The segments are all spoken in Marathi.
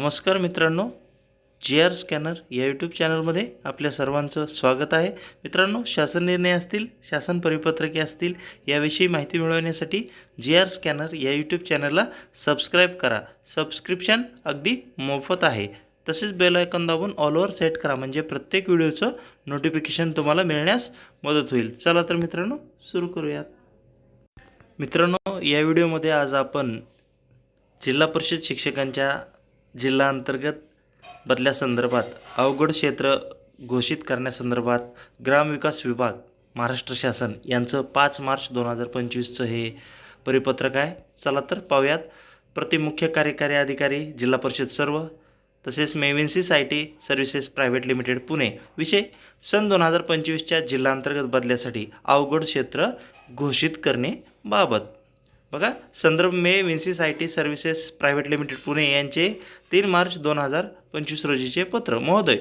नमस्कार मित्रांनो जी आर स्कॅनर या यूट्यूब चॅनलमध्ये आपल्या सर्वांचं स्वागत आहे. मित्रांनो शासन निर्णय असतील शासन परिपत्रके असतील याविषयी माहिती मिळवण्यासाठी जी आर स्कॅनर या यूट्यूब चॅनलला सबस्क्राईब करा. सबस्क्रिप्शन अगदी मोफत आहे. तसेच बेल आयकॉन दाबून ऑल ओव्हर सेट करा म्हणजे प्रत्येक व्हिडिओचं नोटिफिकेशन तुम्हाला मिळण्यास मदत होईल. चला तर मित्रांनो सुरू करूयात. मित्रांनो या व्हिडिओमध्ये आज आपण जिल्हा परिषद शिक्षकांच्या जिल्हा अंतर्गत बदल्यासंदर्भात अवघड क्षेत्र घोषित करण्यासंदर्भात ग्रामविकास विभाग महाराष्ट्र शासन यांचं पाच मार्च दोन हजार पंचवीसचं हे परिपत्रक आहे. चला तर पाहूयात. प्रतिमुख्य कार्यकारी अधिकारी जिल्हा परिषद सर्व तसेच मेविन्सीस I T services private limited Pune. विषय सन दोन हजार पंचवीसच्या जिल्हांतर्गत बदल्यासाठी अवघड क्षेत्र घोषित करणे बाबत. बघा संदर्भ मे विन्सिस I T services private limited Pune यांचे तीन मार्च दोन हजार पंचवीस रोजीचे पत्र. महोदय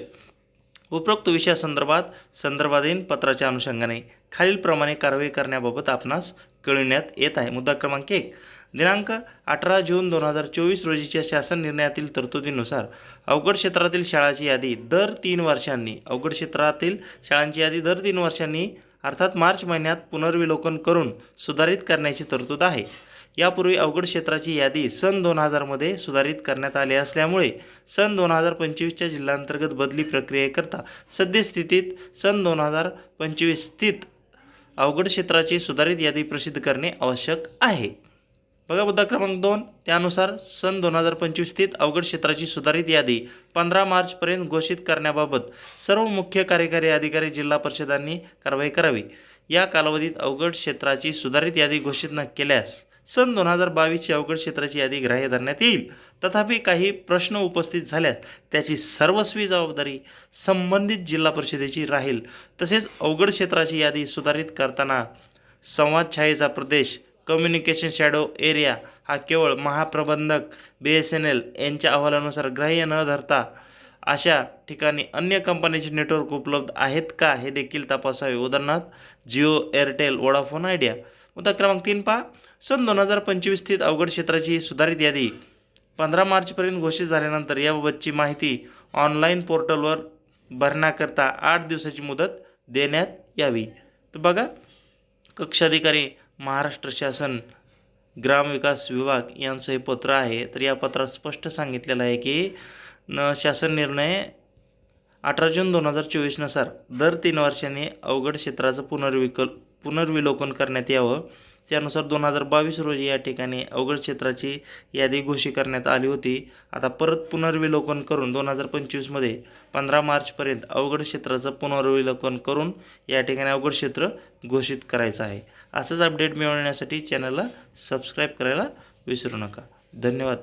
उपरोक्त विषयासंदर्भात संदर्भाधीन पत्राच्या अनुषंगाने खालीलप्रमाणे कारवाई करण्याबाबत आपणास कळविण्यात येत आहे. मुद्दा क्रमांक एक दिनांक अठरा जून दोन हजार चोवीस रोजीच्या शासन निर्णयातील तरतुदीनुसार अवघड क्षेत्रातील शाळांची यादी दर तीन वर्षांनी अवघड क्षेत्रातील शाळांची यादी दर तीन वर्षांनी अर्थात मार्च महिन्यात पुनर्विलोकन करून सुधारित करण्याची तरतूद आहे. यापूर्वी अवघड क्षेत्राची यादी सन दोन हजारमध्ये सुधारित करण्यात आली असल्यामुळे सन दोन हजार पंचवीसच्या जिल्हांतर्गत बदली प्रक्रियेकरता सद्यस्थितीत सन दोन हजार पंचवीस स्थित अवघड क्षेत्राची सुधारित यादी प्रसिद्ध करणे आवश्यक आहे. बघा मुद्दा क्रमांक दोन. त्यानुसार सन दोन हजार पंचवीस स्थित अवघड क्षेत्राची सुधारित यादी पंधरा मार्चपर्यंत घोषित करण्याबाबत सर्व मुख्य कार्यकारी अधिकारी जिल्हा परिषदांनी कारवाई करावी. या कालावधीत अवघड क्षेत्राची सुधारित यादी घोषित न केल्यास सन दोन हजार बावीसची अवघड क्षेत्राची यादी ग्राह्य धरण्यात येईल. तथापि काही प्रश्न उपस्थित झाल्यास त्याची सर्वस्वी जबाबदारी संबंधित जिल्हा परिषदेची राहील. तसेच अवघड क्षेत्राची यादी सुधारित करताना संवादछायेचा प्रदेश कम्युनिकेशन शॅडो एरिया हा केवळ महाप्रबंधक बी एस एन एल यांच्या अहवालानुसार ग्राह्य न धरता अशा ठिकाणी अन्य कंपनीचे नेटवर्क उपलब्ध आहेत का हे देखील तपासावे. उदाहरणार्थ जिओ एअरटेल वोडाफोन आयडिया. मुद्दा क्रमांक तीन पहा. सन दोन हजार पंचवीस स्थित अवघड क्षेत्राची सुधारित यादी पंधरा मार्चपर्यंत घोषित झाल्यानंतर याबाबतची माहिती ऑनलाईन पोर्टलवर भरण्याकरता आठ दिवसाची मुदत देण्यात यावी. तर बघा कक्षाधिकारी महाराष्ट्र शासन ग्रामविकास विभाग यांचं हे पत्र आहे. तर या पत्रात स्पष्ट सांगितलेलं आहे की न शासन निर्णय अठरा जून दोन हजार चोवीसनुसार दर तीन वर्षांनी अवघड क्षेत्राचं पुनर्विकल पुनर्विलोकन करण्यात यावं. त्यानुसार दोन हजार बावीस रोजी या ठिकाणी अवघड क्षेत्राची यादी घोषित करण्यात आली होती. आता परत पुनर्विलोकन करून दोन हजार पंचवीसमध्ये पंधरा मार्चपर्यंत अवघड क्षेत्राचं पुनर्विलोकन करून या ठिकाणी अवघड क्षेत्र घोषित करायचं आहे. असंच अपडेट मिळवण्यासाठी चॅनलला सबस्क्राईब करायला विसरू नका. धन्यवाद.